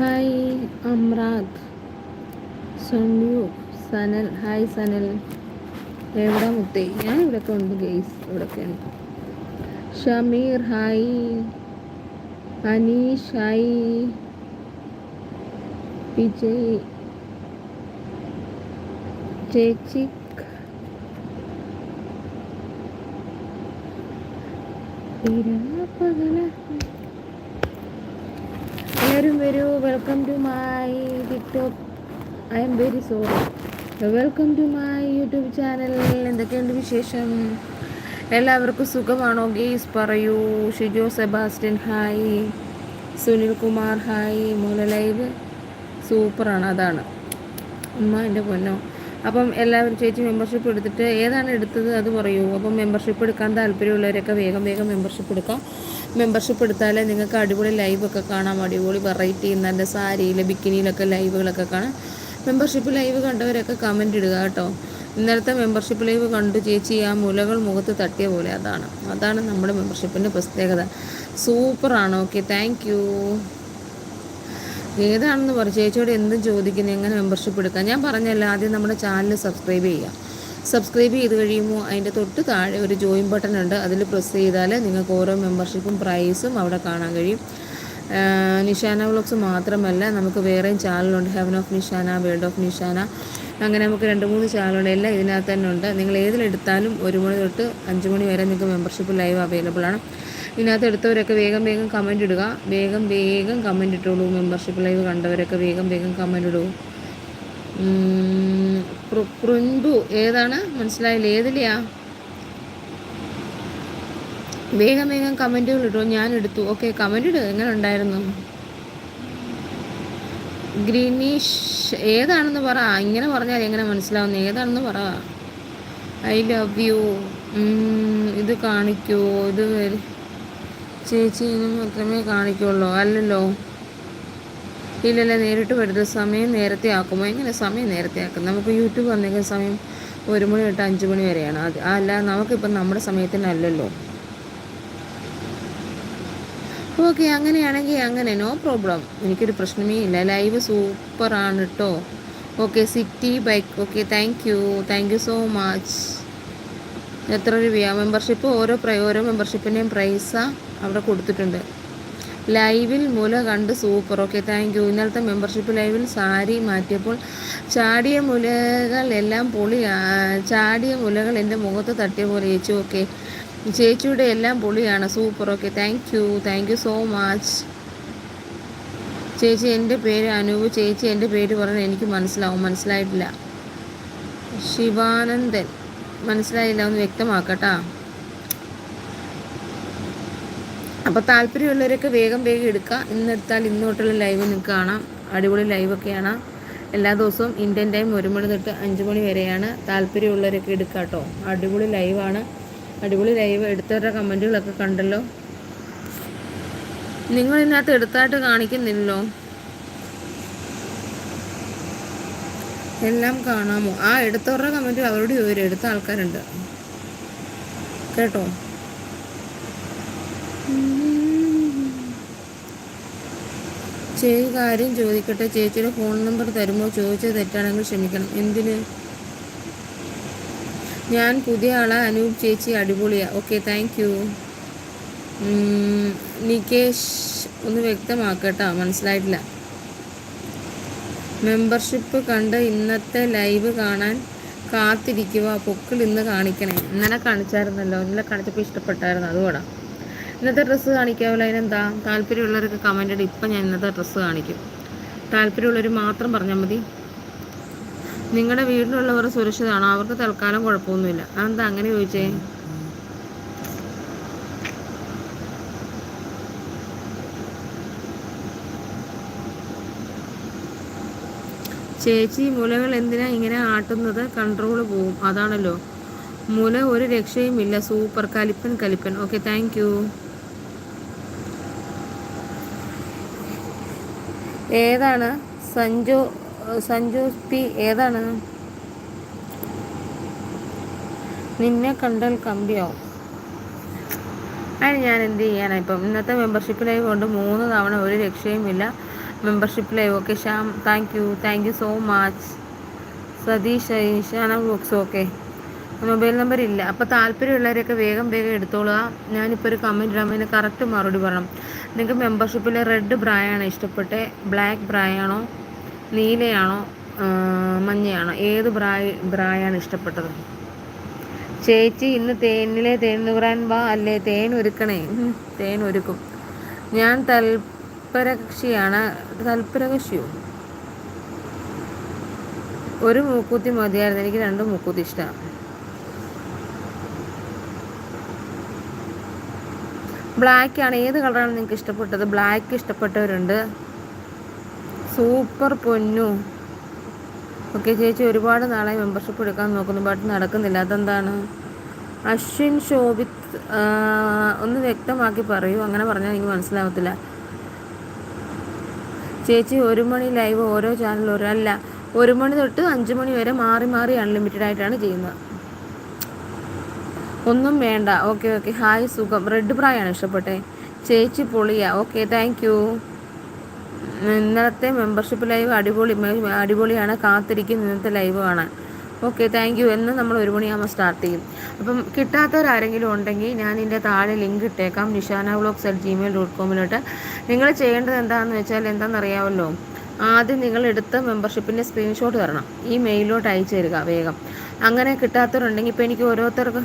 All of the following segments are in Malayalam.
ഹായ് അമ്രാദ് സൊന്യു സനൽ ഹായ് സനൽ എവിടെ മുത്തേ? ഞാൻ ഇവിടെയൊക്കെ ഉണ്ട് ഗെയ്സ് ഇവിടെയൊക്കെയാണ് ഷമീർ ഹായ് അനീഷ് ഹായ് വിജയ്. ചേച്ചി. പകല. എല്ലാവരും വരൂ. Welcome to my TikTok I'm very sorry welcome to my YouTube channel എന്തൊക്കെയുണ്ട് വിശേഷം? എല്ലാവർക്കും സുഖമാണോ ഗീസ്? പറയൂ. Shijo Sebastian hi Sunil Kumar hi Moola live സൂപ്പറാണ് അതാണ്. ഉമ്മ എന്റെ പൊന്നോ. അപ്പം എല്ലാവരും ചേച്ചി മെമ്പർഷിപ്പ് എടുത്തിട്ട് ഏതാണ് എടുത്തത് അത് പറയൂ. അപ്പം മെമ്പർഷിപ്പ് എടുക്കാൻ താല്പര്യമുള്ളവരൊക്കെ വേഗം വേഗം മെമ്പർഷിപ്പ് എടുക്കാം. മെമ്പർഷിപ്പ് എടുത്താലേ നിങ്ങൾക്ക് അടിപൊളി ലൈവൊക്കെ കാണാം. അടിപൊളി വെറൈറ്റി നല്ല സാരിയിൽ ബിക്കിനിയിലൊക്കെ ലൈവുകളൊക്കെ കാണാം. മെമ്പർഷിപ്പ് ലൈവ് കണ്ടവരൊക്കെ കമന്റ് ഇടുക കേട്ടോ. ഇന്നലത്തെ മെമ്പർഷിപ്പ് ലൈവ് കണ്ടു ചേച്ചി ആ മുലകൾ മുഖത്ത് തട്ടിയ പോലെ അതാണ്. അതാണ് നമ്മുടെ മെമ്പർഷിപ്പിന്റെ പ്രത്യേകത. സൂപ്പറാണ് ഓക്കെ താങ്ക് ഏതാണെന്ന് പറ ചേച്ചിയോട് എന്തും ചോദിക്കുന്നു എങ്ങനെ മെമ്പർഷിപ്പ് എടുക്കാം? ഞാൻ പറഞ്ഞല്ലോ ആദ്യം നമ്മുടെ ചാനൽ സബ്സ്ക്രൈബ് ചെയ്യുക. സബ്സ്ക്രൈബ് ചെയ്ത് കഴിയുമ്പോൾ അതിന്റെ തൊട്ട് താഴെ ഒരു ജോയിൻ ബട്ടൺ ഉണ്ട്. അതിൽ പ്രസ് ചെയ്താൽ നിങ്ങൾക്ക് ഓരോ മെമ്പർഷിപ്പും പ്രൈസും അവിടെ കാണാൻ കഴിയും. നിഷാന വ്ളോഗ്സ് മാത്രമല്ല നമുക്ക് വേറെയും ചാനലുണ്ട് heaven of Nishana world of Nishana അങ്ങനെ നമുക്ക് രണ്ട് മൂന്ന് ചാനലുണ്ട് എല്ലാം ഇതിനകത്ത് തന്നെ ഉണ്ട്. നിങ്ങൾ ഏതിലെടുത്താലും ഒരു മണി തൊട്ട് അഞ്ച് മണി വരെ നിങ്ങൾക്ക് മെമ്പർഷിപ്പ് ലൈവ് അവൈലബിൾ ആണ്. ഇതിനകത്ത് എടുത്തവരൊക്കെ വേഗം വേഗം കമന്റ് ഇടുക. വേഗം വേഗം കമന്റ് ഇട്ടോളൂ. മെമ്പർഷിപ്പ് ലൈവ് കണ്ടവരൊക്കെ വേഗം വേഗം കമന്റ് ഇടൂ. പ്രുൻബു ഏതാണ്? മനസ്സിലായില്ല? ഏതിലെയാ? വേഗം വേഗം കമന്റുകൾ ഇട്ടു ഞാൻ എടുത്തു. ഓക്കെ കമന്റ് ഇടുക എങ്ങനെ ഉണ്ടായിരുന്നു? ഗ്രീനിഷ് ഏതാണെന്ന് പറ. ഇങ്ങനെ പറഞ്ഞാൽ എങ്ങനെ മനസ്സിലാവുന്നു? ഏതാണെന്ന് പറ. ഐ ലവ് യു ഇത് കാണിക്കൂ. ഇത് ചേച്ചി ഇനി മാത്രമേ കാണിക്കുള്ളൂ അല്ലല്ലോ? ഇല്ലല്ല നേരിട്ട് വരുന്നത് സമയം നേരത്തെ ആക്കുമോ? എങ്ങനെ സമയം നേരത്തെ ആക്കും? നമുക്ക് യൂട്യൂബ് വന്നേക്കുന്ന സമയം ഒരു മണി തൊട്ട് അഞ്ച് മണി വരെയാണ്. അത് അല്ല നമുക്കിപ്പം നമ്മുടെ സമയത്തിനല്ലല്ലോ. ഓക്കെ അങ്ങനെയാണെങ്കിൽ അങ്ങനെ നോ പ്രോബ്ലം. എനിക്കൊരു പ്രശ്നമേ ഇല്ല. ലൈവ് സൂപ്പറാണ് കേട്ടോ okay city bike. Okay thank you. Thank you so much. എത്ര രൂപയാണ് മെമ്പർഷിപ്പ്? ഓരോ പ്രൈ ഓരോ മെമ്പർഷിപ്പിന്റെയും പ്രൈസാണ് അവിടെ കൊടുത്തിട്ടുണ്ട്. ലൈവിൽ മുല കണ്ട് സൂപ്പർ. Okay thank you. ഇന്നലത്തെ മെമ്പർഷിപ്പ് ലൈവിൽ സാരി മാറ്റിയപ്പോൾ ചാടിയ മുലകൾ എല്ലാം പൊളി ചാടിയ മുലകൾ എന്റെ മുഖത്ത് തട്ടിയ പോലെ ചേച്ചി. ഓക്കെ ചേച്ചിയുടെ എല്ലാം പൊളിയാണ്. Super. Okay thank you. Thank you so much. ചേച്ചി എന്റെ പേര് അനൂപ്. ചേച്ചി എന്റെ പേര് പറഞ്ഞാൽ എനിക്ക് മനസ്സിലാവും. മനസ്സിലായിട്ടില്ല. ശിവാനന്ദൻ. മനസ്സിലായില്ല. ഒന്ന് വ്യക്തമാക്കട്ടാ. അപ്പോൾ താല്പര്യമുള്ളവരൊക്കെ വേഗം വേഗം എടുക്കുക. ഇന്നെടുത്താൽ ഇന്നോട്ടുള്ള ലൈവ് നിങ്ങൾക്ക് കാണാം. അടിപൊളി ലൈവൊക്കെയാണ് എല്ലാ ദിവസവും ഇന്ത്യൻ ടൈം ഒരു മണി തൊട്ട് അഞ്ച് മണി വരെയാണ്. താല്പര്യമുള്ളവരൊക്കെ എടുക്കുക കേട്ടോ. അടിപൊളി ലൈവാണ് അടിപൊളി ലൈവ് എടുത്തവരുടെ കമന്റുകളൊക്കെ കണ്ടല്ലോ. നിങ്ങൾ ഇതിനകത്ത് എടുത്തായിട്ട് കാണിക്കുന്നില്ലല്ലോ. എല്ലാം കാണാമോ? ആ എടുത്തവരുടെ കമന്റ് അവരോട് ചോദിച്ചു എടുത്ത ആൾക്കാരുണ്ട്. കേട്ടോ? ചേച്ചി കാര്യം ചോദിക്കട്ടെ? ചേച്ചിയുടെ ഫോൺ നമ്പർ തരുമോ? ചോദിച്ചത് തെറ്റാണെങ്കിൽ ക്ഷമിക്കണം. എന്തിന്? ഞാൻ പുതിയ ആളാ. അനൂപ് ചേച്ചി അടിപൊളിയാ. ഓക്കെ താങ്ക് യു നികേഷ് ഒന്ന് വ്യക്തമാക്കട്ടോ. മനസ്സിലായിട്ടില്ല. മെമ്പർഷിപ്പ് കണ്ട് ഇന്നത്തെ ലൈവ് കാണാൻ കാത്തിരിക്കുക. പൊക്കിൾ ഇന്ന് കാണിക്കണേ. ഇന്നലെ കാണിച്ചായിരുന്നല്ലോ. ഇന്നലെ കാണിച്ചപ്പോൾ ഇഷ്ടപ്പെട്ടായിരുന്നു. അതുകൂടാ. ഇന്നത്തെ ഡ്രസ്സ് കാണിക്കാവില്ല അതിനെന്താ? താല്പര്യമുള്ളവർക്ക് കമന്റ് ഇടും. ഇപ്പം ഞാൻ ഇന്നത്തെ ഡ്രസ്സ് കാണിക്കും. താല്പര്യമുള്ളവർ മാത്രം പറഞ്ഞാൽ മതി. നിങ്ങളുടെ വീട്ടിലുള്ളവർ സുരക്ഷിതമാണോ. അവർക്ക് തൽക്കാലം കുഴപ്പമൊന്നുമില്ല. അതെന്താ അങ്ങനെ ചോദിച്ചേ? ചേച്ചി മുലകൾ എന്തിനാ ഇങ്ങനെ ആട്ടുന്നത്? കൺട്രോൾ പോവും. അതാണല്ലോ. മുല ഒരു രക്ഷയുമില്ല. സൂപ്പർ കലിപ്പൻ കലിപ്പൻ. ഓക്കെ താങ്ക് ഏതാണ്? സഞ്ജു സഞ്ജു പി ഏതാണ്? നിന്നെ കണ്ടാൽ കമ്പിയാവും. അതിന് ഞാൻ എന്ത് ചെയ്യാനാ ഇപ്പം? ഇന്നത്തെ മെമ്പർഷിപ്പ് ലൈവ് കൊണ്ട് മൂന്ന് തവണ ഒരു രക്ഷയുമില്ല membership live okay Shyam thank you thank you so much Satheesh Aishana books okay mobile number ഇല്ല. അപ്പോൾ താല്പര്യമുള്ളവരെയൊക്കെ വേഗം വേഗം എടുത്തോളുക. ഞാനിപ്പോൾ ഒരു കമന്റ് ഇടാൻ പിന്നെ കറക്റ്റ് മറുപടി പറയണം. നിങ്ങൾക്ക് മെമ്പർഷിപ്പിൽ റെഡ് ബ്രായാണ് ഇഷ്ടപ്പെട്ടേ ബ്ലാക്ക് ബ്രായാണോ നീലയാണോ മഞ്ഞയാണോ ഏത് ബ്രായ ബ്രായാണ് ഇഷ്ടപ്പെട്ടത്? ചേച്ചി ഇന്ന് തേനിലെ തേൻ നുകരാൻ വാ അല്ലേ? തേൻ ഒരുക്കണേ. തേൻ ഒരുക്കും. ഞാൻ തൽപരകക്ഷിയാണ്. തൽപരകക്ഷിയോ? ഒരു മൂക്കൂത്തി മതിയായിരുന്നു. എനിക്ക് രണ്ട് മൂക്കൂത്തി ഇഷ്ടമാണ് ബ്ലാക്ക് ആണ്. ഏത് കളറാണ് നിങ്ങൾക്ക് ഇഷ്ടപ്പെട്ടത്? ബ്ലാക്ക് ഇഷ്ടപ്പെട്ടവരുണ്ട്. സൂപ്പർ പൊന്നു. ഓക്കെ ചേച്ചി ഒരുപാട് നാളായി മെമ്പർഷിപ്പ് എടുക്കാൻ നോക്കുന്നു ബട്ട് നടക്കുന്നില്ല. അതെന്താണ്? അശ്വിൻ ശോഭിത് ഒന്ന് വ്യക്തമാക്കി പറയൂ. അങ്ങനെ പറഞ്ഞാൽ എനിക്ക് മനസ്സിലാവത്തില്ല. ചേച്ചി ഒരു മണി ലൈവ് ഓരോ ചാനൽ ഓരോ അല്ല. ഒരു മണി തൊട്ട് അഞ്ച് മണി വരെ മാറി മാറി അൺലിമിറ്റഡ് ആയിട്ടാണ് ചെയ്യുന്നത്. ഒന്നും വേണ്ട. Okay okay. ഹായ് സുഖം. റെഡ് പ്രായാണ് ഇഷ്ടപ്പെട്ടെ. ചേച്ചി പൊളിയ. ഓക്കെ താങ്ക് യു ഇന്നലത്തെ മെമ്പർഷിപ്പ് ലൈവ് അടിപൊളി അടിപൊളിയാണ്. കാത്തിരിക്കും. ഇന്നത്തെ ലൈവ് കാണാൻ ഓക്കെ താങ്ക് യു എന്ന് നമ്മൾ ഒരു മണിയാകുമ്പോൾ സ്റ്റാർട്ട് ചെയ്യും. അപ്പം കിട്ടാത്തവരാരെങ്കിലും ഉണ്ടെങ്കിൽ ഞാൻ ഇതിന്റെ താഴെ ലിങ്ക് ഇട്ടേക്കാം. Nishana vlogs at Gmail dot കോമിലോട്ട് നിങ്ങൾ ചെയ്യേണ്ടത് എന്താണെന്ന് വെച്ചാൽ എന്താണെന്നറിയാമല്ലോ? ആദ്യം നിങ്ങൾ എടുത്ത മെമ്പർഷിപ്പിന്റെ സ്ക്രീൻഷോട്ട് തരണം. ഈ മെയിലോട്ട് അയച്ചു തരിക വേഗം. അങ്ങനെ കിട്ടാത്തവരുണ്ടെങ്കിൽ ഇപ്പോൾ എനിക്ക് ഓരോരുത്തർക്ക്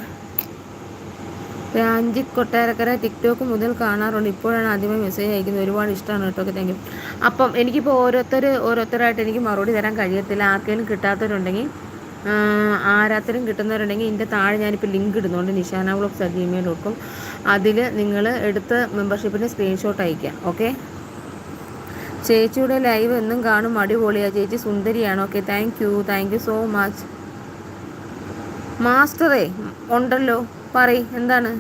രാഞ്ചി കൊട്ടാരക്കര ടിക്ടോക്ക് മുതൽ കാണാറുണ്ട്. ഇപ്പോഴാണ് ആദ്യമായി മെസ്സേജ് അയക്കുന്നത്. ഒരുപാട് ഇഷ്ടമാണ് കേട്ടോ. Thank you. അപ്പം എനിക്കിപ്പോൾ ഓരോരുത്തർ ഓരോരുത്തരായിട്ട് എനിക്ക് മറുപടി തരാൻ കഴിയത്തില്ല. ആർക്കെങ്കിലും കിട്ടാത്തവരുണ്ടെങ്കിൽ ആരാത്തരും കിട്ടുന്നവരുണ്ടെങ്കിൽ ഇതിന്റെ താഴെ ഞാനിപ്പോൾ ലിങ്ക് ഇടുന്നുണ്ട്. Nishana vlogs at Gmail dot അതിൽ നിങ്ങൾ എടുത്ത മെമ്പർഷിപ്പിന്റെ സ്ക്രീൻഷോട്ട് അയക്കുക ഓക്കെ? ചേച്ചിയുടെ ലൈവ് എന്നും കാണും. അടിപൊളിയാണ് ചേച്ചി സുന്ദരിയാണ്. Okay thank you. Thank you so much. മാസ്റ്ററേ ഉണ്ടല്ലോ. പറയ് എന്താണ്?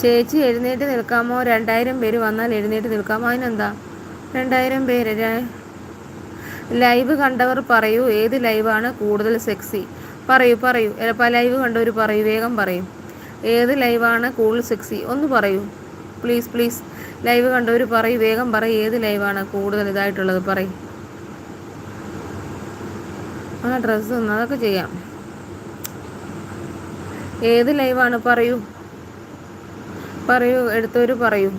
ചേച്ചി എഴുന്നേറ്റ് നിൽക്കാമോ? രണ്ടായിരം പേര് വന്നാൽ എഴുന്നേറ്റ് നിൽക്കാമോ അതിനെന്താ? രണ്ടായിരം പേര് ലൈവ് കണ്ടവർ പറയൂ ഏത് ലൈവാണ് കൂടുതൽ സെക്സി? പറയൂ പറയൂ. പല ലൈവ് കണ്ടവർ പറയൂ വേഗം പറയും. ഏത് ലൈവാണ് കൂടുതൽ സെക്സി? ഒന്ന് പറയൂ. Please please. ലൈവ് കണ്ടവർ പറയൂ വേഗം പറയൂ. ഏത് ലൈവാണ് കൂടുതൽ ഇതായിട്ടുള്ളത്? പറയും. ആ ഡ്രസ്സ് ഒന്ന് അതൊക്കെ ചെയ്യാം. ഏത് ലൈവാണ് പറയൂ. പറയൂ എടുത്തവർ പറയൂ.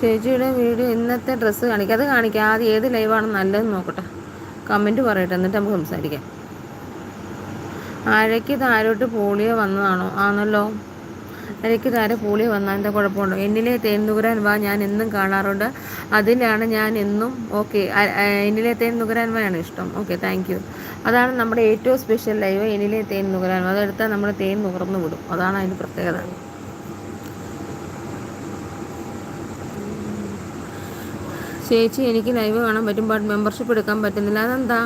ചേച്ചിയുടെ വീഡിയോ ഇന്നത്തെ ഡ്രസ്സ് കാണിക്കുക അത് കാണിക്കുക ആദ്യം ഏത് ലൈവാണ് നല്ലതെന്ന് നോക്കട്ടെ. കമന്റ് പറയട്ടെ എന്നിട്ട് നമുക്ക് സംസാരിക്കാം. ആഴയ്ക്ക് താരോട്ട് പോളിയോ വന്നതാണോ? ആണല്ലോ. എനിക്ക് താരെ പൂളി വന്നാൽ എന്താ കുഴപ്പമുണ്ടോ? എന്നിലെ തേൻ വാ ഞാൻ എന്നും കാണാറുണ്ട്. അതിലാണ് ഞാൻ എന്നും ഓക്കെ എന്നിലെ തേൻ വായാണ് ഇഷ്ടം. ഓക്കെ താങ്ക് യു അതാണ് നമ്മുടെ ഏറ്റവും സ്പെഷ്യൽ ലൈവ് എന്നിലെ തേൻ നുകരാൻ വാ. അതെടുത്താൽ നമ്മൾ തേൻ നുകർന്നു വിടും. അതാണ് അതിന്റെ പ്രത്യേകത. ചേച്ചി എനിക്ക് ലൈവ് കാണാൻ പറ്റും ബട്ട് മെമ്പർഷിപ്പ് എടുക്കാൻ പറ്റുന്നില്ല. അതെന്താ?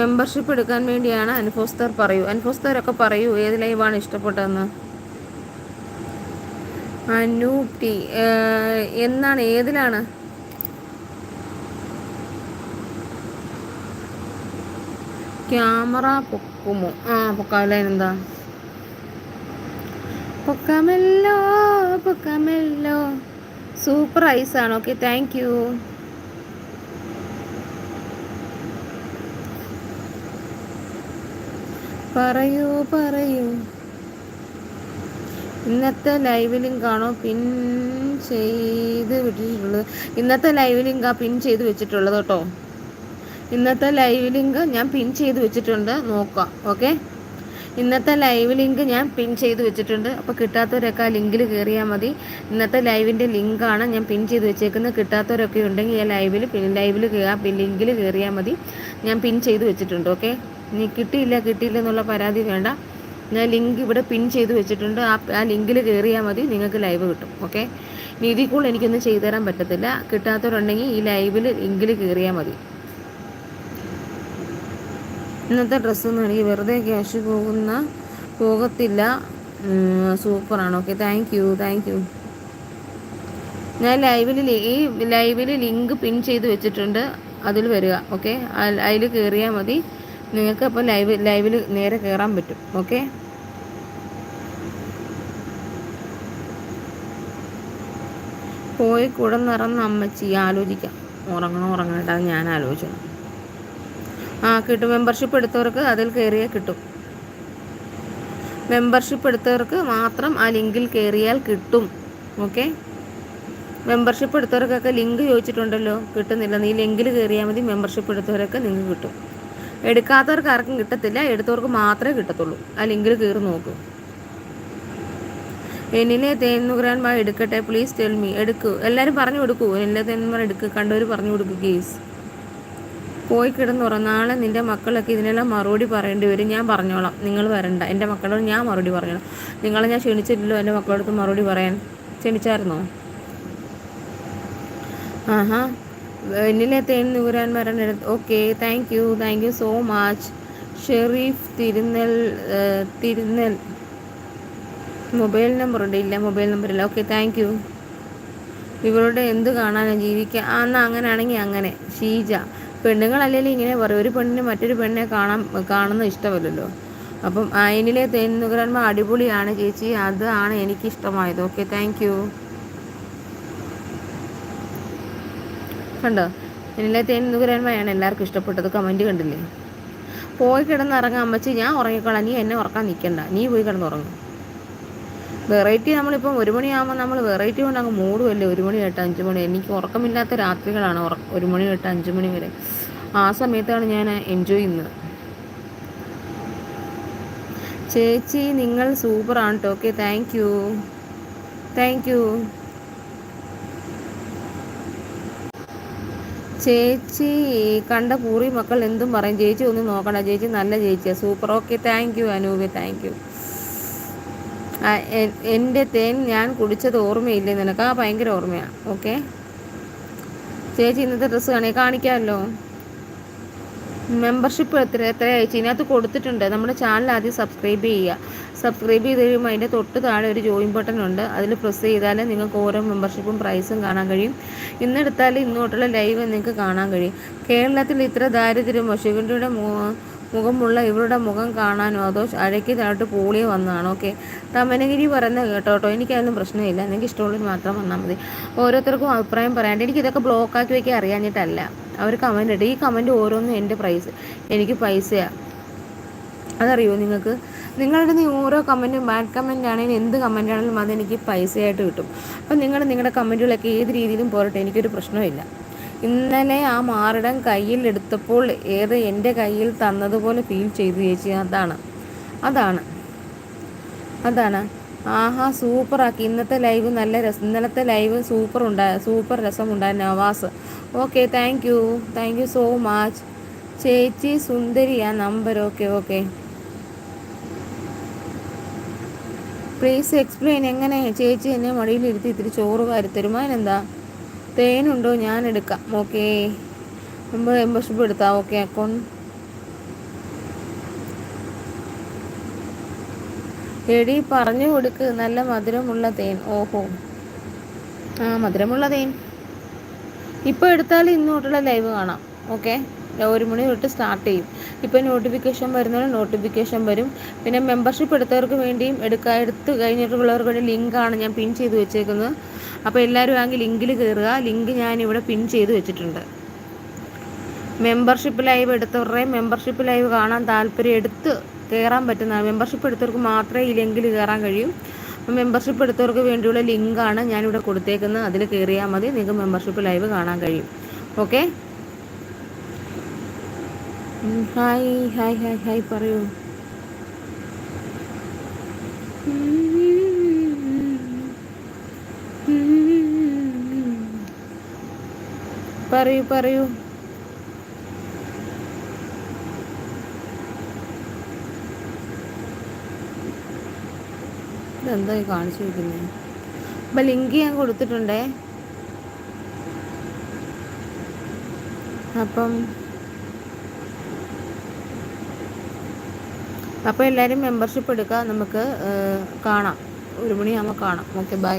മെമ്പർഷിപ്പ് എടുക്കാൻ വേണ്ടിയാണ് അൻഫോസ്തർ പറയൂ. അൻഫോസ്തരൊക്കെ പറയൂ ഏത് ലൈവാണ് ഇഷ്ടപ്പെട്ടതെന്ന്. അനൂപ് എന്നാണ് ഏതിലാണ്? ക്യാമറ പൊക്കുമോ? ആ പൊക്കാവില്ല എന്താ? പൊക്കാമല്ലോ പൊക്കാമല്ലോ. സൂപ്പർ ഐസാണ് ഓക്കെ താങ്ക് യു പറയൂ പറയൂ. ഇന്നത്തെ ലൈവിലും കാണോ പിൻ ചെയ്ത് വിട്ടിട്ടുള്ളത്? ഇന്നത്തെ ലൈവ് ലിങ്ക് പിൻ ചെയ്ത് വെച്ചിട്ടുള്ളത് കേട്ടോ. ഇന്നത്തെ ലൈവ് ലിങ്ക് ഞാൻ പിൻ ചെയ്ത് വെച്ചിട്ടുണ്ട്. നോക്കാം ഓക്കെ ഇന്നത്തെ ലൈവ് ലിങ്ക് ഞാൻ പിൻ ചെയ്ത് വെച്ചിട്ടുണ്ട്. അപ്പോൾ കിട്ടാത്തവരൊക്കെ ആ ലിങ്കിൽ കയറിയാൽ മതി. ഇന്നത്തെ ലൈവിന്റെ ലിങ്കാണ് ഞാൻ പിൻ ചെയ്ത് വെച്ചേക്കുന്നത്. കിട്ടാത്തവരൊക്കെ ഉണ്ടെങ്കിൽ ആ ലൈവിൽ ലൈവിൽ ആ ലിങ്കിൽ കയറിയാൽ മതി. ഞാൻ പിൻ ചെയ്ത് വെച്ചിട്ടുണ്ട് ഓക്കെ നീ കിട്ടിയില്ല കിട്ടിയില്ല എന്നുള്ള പരാതി വേണ്ട. ഞാൻ ലിങ്ക് ഇവിടെ പിൻ ചെയ്ത് വെച്ചിട്ടുണ്ട്. ആ ആ ലിങ്കിൽ കയറിയാൽ മതി നിങ്ങൾക്ക് ലൈവ് കിട്ടും ഓക്കെ? ഇനി ഇതിൽ കൂടുതൽ എനിക്കൊന്നും ചെയ്തു തരാൻ പറ്റത്തില്ല. കിട്ടാത്തവരുണ്ടെങ്കിൽ ഈ ലൈവിൽ ലിങ്കിൽ കയറിയാൽ മതി. ഇന്നത്തെ ഡ്രസ്സ് എന്ന് എനിക്ക് വെറുതെ ക്യാഷ് പോകുന്ന പോകത്തില്ല. സൂപ്പറാണ് okay? Thank you thank you. ഞാൻ ലൈവിൽ ഈ ലൈവിൽ ലിങ്ക് പിൻ ചെയ്ത് വെച്ചിട്ടുണ്ട്. അതിൽ വരിക ഓക്കെ? അതിൽ കയറിയാൽ മതി. നിങ്ങൾക്ക് അപ്പോൾ ലൈവ് ലൈവിൽ നേരെ കയറാൻ പറ്റും. ഓക്കെ? പോയി കുടന്നിറന്ന് അമ്മച്ചി ആലോചിക്കാം. ഉറങ്ങണം ഉറങ്ങണേട്ടാ ഞാൻ ആലോചിക്കണം ആ കിട്ടും. മെമ്പർഷിപ്പ് എടുത്തവർക്ക് അതിൽ കയറിയാൽ കിട്ടും. മെമ്പർഷിപ്പ് എടുത്തവർക്ക് മാത്രം ആ ലിങ്കിൽ കയറിയാൽ കിട്ടും. ഓക്കെ? മെമ്പർഷിപ്പ് എടുത്തവർക്കൊക്കെ ലിങ്ക് ചോദിച്ചിട്ടുണ്ടല്ലോ? കിട്ടുന്നില്ല. നീ ലിങ്കിൽ കയറിയാൽ മതി. മെമ്പർഷിപ്പ് എടുത്തവരൊക്കെ നിങ്ങൾക്ക് കിട്ടും. എടുക്കാത്തവർക്ക് ആർക്കും കിട്ടത്തില്ല എടുത്തവർക്ക് മാത്രമേ കിട്ടത്തുള്ളൂ. ആ ലിങ്കിൽ കയറി നോക്കൂ. എന്നിലെ ബാ എടുക്കട്ടെ പ്ലീസ് ടെൽ മീ എടുക്കൂ. എല്ലാവരും പറഞ്ഞു കൊടുക്കൂ. എന്നിലെ തേന്നുമാർ എടുക്കുക കണ്ടവർ പറഞ്ഞു കൊടുക്കൂ കേസ് പോയി കിടന്നുറ നാളെ നിന്റെ മക്കളൊക്കെ ഇതിനെല്ലാം മറുപടി പറയേണ്ടി വരും. ഞാൻ പറഞ്ഞോളാം. നിങ്ങൾ വരണ്ട. എന്റെ മക്കളോട് ഞാൻ മറുപടി പറഞ്ഞോളാം നിങ്ങളെ ഞാൻ ക്ഷണിച്ചിട്ടില്ലോ. എന്റെ മക്കളോടത്ത് മറുപടി പറയാൻ. ക്ഷണിച്ചായിരുന്നോ? ആഹാ. എന്നിലെ തേൻ നൂരാൻ മരണ okay thank you thank you so much Shareef തിരുനെൽ തിരുനെൽ. മൊബൈൽ നമ്പർ ഉണ്ട് ഇല്ല മൊബൈൽ നമ്പർ ഇല്ല. ഓക്കെ താങ്ക് യു ഇവരോട് എന്ത് കാണാനാണ് ജീവിക്കുക ആ എന്നാൽ അങ്ങനെയാണെങ്കിൽ അങ്ങനെ. ഷീജ. പെണ്ണുങ്ങളല്ലെങ്കിൽ ഇങ്ങനെ പറയും. ഒരു പെണ്ണിന് മറ്റൊരു പെണ്ണിനെ കാണാൻ കാണുന്ന ഇഷ്ടമല്ലല്ലോ. അപ്പം അതിനിലെ തേൻ നുകരന്മാർ അടിപൊളിയാണ് ചേച്ചി. അതാണ് എനിക്കിഷ്ടമായത്. ഓക്കെ താങ്ക് യു കണ്ടോ? എന്നിലെ തെന്നുകരന്മയാണ് എല്ലാവർക്കും ഇഷ്ടപ്പെട്ടത് കമന്റ് കണ്ടില്ലേ? പോയി കിടന്നിറങ്ങാൻ അമ്മച്ചി ഞാൻ ഉറങ്ങിക്കോളാം. നീ എന്നെ ഉറക്കാൻ നിൽക്കണ്ട നീ പോയി കിടന്നുറങ്ങും. വെറൈറ്റി നമ്മളിപ്പം ഒരു മണിയാകുമ്പോൾ നമ്മൾ വെറൈറ്റി കൊണ്ട് അങ്ങ് മൂടുമല്ലേ ഒരു മണി തൊട്ട് അഞ്ച് മണി. എനിക്ക് ഉറക്കമില്ലാത്ത രാത്രികളാണ് ഒരു മണി തൊട്ട് അഞ്ച് മണി വരെ. ആ സമയത്താണ് ഞാൻ എൻജോയ് ചെയ്യുന്നത്. ചേച്ചി നിങ്ങൾ സൂപ്പറാണ് കേട്ടോ okay thank you thank you ചേച്ചി കണ്ട പൂറി മക്കൾ എന്തും പറയും. ചേച്ചി ഒന്നും നോക്കണ്ട. ചേച്ചി നല്ല ചേച്ചിയാണ് super okay thank you Anoop. Thank you എന്റെ തേൻ ഞാൻ കുടിച്ചത് ഓർമ്മയില്ലേ നിനക്ക്? ആ ഭയങ്കര ഓർമ്മയാണ് ഓക്കെ ചേച്ചി ഇന്നത്തെ ഡ്രസ്സ് കാണി കാണിക്കാമല്ലോ? മെമ്പർഷിപ്പ് എത്ര എത്ര അയച്ചു ഇതിനകത്ത് കൊടുത്തിട്ടുണ്ട്. നമ്മുടെ ചാനൽ ആദ്യം സബ്സ്ക്രൈബ് ചെയ്യുക. സബ്സ്ക്രൈബ് ചെയ്ത് കഴിയുമ്പോൾ അതിന്റെ തൊട്ട് താഴെ ഒരു ജോയിൻ ബട്ടൺ ഉണ്ട്. അതിൽ പ്രസ് ചെയ്താൽ നിങ്ങൾക്ക് ഓരോ മെമ്പർഷിപ്പും പ്രൈസും കാണാൻ കഴിയും. ഇന്നെടുത്താൽ ഇന്നോട്ടുള്ള ലൈവ് നിങ്ങൾക്ക് കാണാൻ കഴിയും. കേരളത്തിൽ ഇത്ര ദാരിദ്ര്യം വശുവിന്റെ മുഖമുള്ള ഇവരുടെ മുഖം കാണാനോ അതോ അഴയ്ക്ക് താഴോട്ട് പൂളിയോ വന്നതാണോ? ഓക്കെ. തമനഗിരി പറയുന്ന കേട്ടോ എനിക്കതൊന്നും പ്രശ്നമില്ല. എനിക്ക് ഇഷ്ടമുള്ളത് മാത്രം വന്നാൽ മതി. ഓരോരുത്തർക്കും അഭിപ്രായം പറയാണ്ട് എനിക്കിതൊക്കെ ബ്ലോക്കാക്കി വയ്ക്കാൻ അറിയാഞ്ഞിട്ടല്ല. അവർ കമന്റ് ഇട്ട് ഈ കമന്റ് ഓരോന്നും എന്റെ പ്രൈസ് എനിക്ക് പൈസയാണ് അതറിയോ നിങ്ങൾക്ക്? നിങ്ങളുടെ നീ ഓരോ കമന്റും ബാഡ് കമന്റ് ആണെങ്കിലും എന്ത് കമന്റ് ആണെങ്കിലും അതെനിക്ക് പൈസയായിട്ട് കിട്ടും. അപ്പം നിങ്ങൾ നിങ്ങളുടെ കമന്റുകളൊക്കെ ഏത് രീതിയിലും പോരട്ടെ. എനിക്കൊരു പ്രശ്നമില്ല ഇന്നലെ ആ മാറിടം കയ്യിൽ എടുത്തപ്പോൾ ഏറെ എന്റെ കയ്യിൽ തന്നതുപോലെ ഫീൽ ചെയ്തു ചേച്ചി. അതാണ്. അതാണ്. അതാണ്. ആഹാ സൂപ്പറാക്കി ഇന്നത്തെ ലൈവ് നല്ല രസം ഇന്നലത്തെ ലൈവ് സൂപ്പർ ഉണ്ടായ super രസമുണ്ടായ Navas okay thank you thank you so much ചേച്ചി സുന്ദരിയാ number okay okay please explain എങ്ങനെ ചേച്ചി എന്നെ മടിയിലിരുത്തി ഇത്തിരി ചോറ് വാരി എന്താ തേനുണ്ടോ? ഞാൻ എടുക്കാം. ഓക്കെ. മെമ്പർഷിപ്പ് എടുത്താൽ ഓക്കെ അക്കൗണ്ട് എടി പറഞ്ഞു കൊടുക്ക്. നല്ല മധുരമുള്ള തേൻ. ഓഹോ. ആ മധുരമുള്ള തേൻ. ഇപ്പോൾ എടുത്താൽ ഇന്നോട്ടുള്ള ലൈവ് കാണാം. ഓക്കെ? ഒരു മണി തൊട്ട് സ്റ്റാർട്ട് ചെയ്യും. ഇപ്പോൾ നോട്ടിഫിക്കേഷൻ വരുന്നതിന് നോട്ടിഫിക്കേഷൻ വരും. പിന്നെ മെമ്പർഷിപ്പ് എടുത്തവർക്ക് വേണ്ടിയും എടുക്കാൻ എടുത്ത് കഴിഞ്ഞിട്ടുള്ളവർക്ക് വേണ്ടി ലിങ്കാണ് ഞാൻ പിൻ ചെയ്ത് വെച്ചേക്കുന്നത്. അപ്പോൾ എല്ലാവരും ആണെങ്കിൽ ലിങ്കിൽ കയറുക ലിങ്ക് ഞാൻ ഇവിടെ പിൻ ചെയ്ത് വെച്ചിട്ടുണ്ട്. മെമ്പർഷിപ്പ് ലൈവ് എടുത്തവരുടെ മെമ്പർഷിപ്പ് ലൈവ് കാണാൻ താല്പര്യം എടുത്ത് കയറാൻ പറ്റുന്ന മെമ്പർഷിപ്പ് എടുത്തവർക്ക് മാത്രമേ ഈ ലിങ്കിൽ കയറാൻ കഴിയൂ. മെമ്പർഷിപ്പ് എടുത്തവർക്ക് വേണ്ടിയുള്ള ലിങ്കാണ് ഞാനിവിടെ കൊടുത്തേക്കുന്നത്. അതിൽ കയറിയാൽ മതി. നിങ്ങൾക്ക് മെമ്പർഷിപ്പ് ലൈവ് കാണാൻ കഴിയും. Okay hi hi hi hi പറയൂ. പറയൂ പറയൂ. ഇതെന്താ കാണിച്ചു വെക്കുന്നത് അപ്പം ലിങ്ക് ഞാൻ കൊടുത്തിട്ടുണ്ടേ. അപ്പം അപ്പോൾ എല്ലാവരും മെമ്പർഷിപ്പ് എടുക്കുക നമുക്ക് കാണാം. ഒരു മണിയാകുമ്പോൾ കാണാം. Okay bye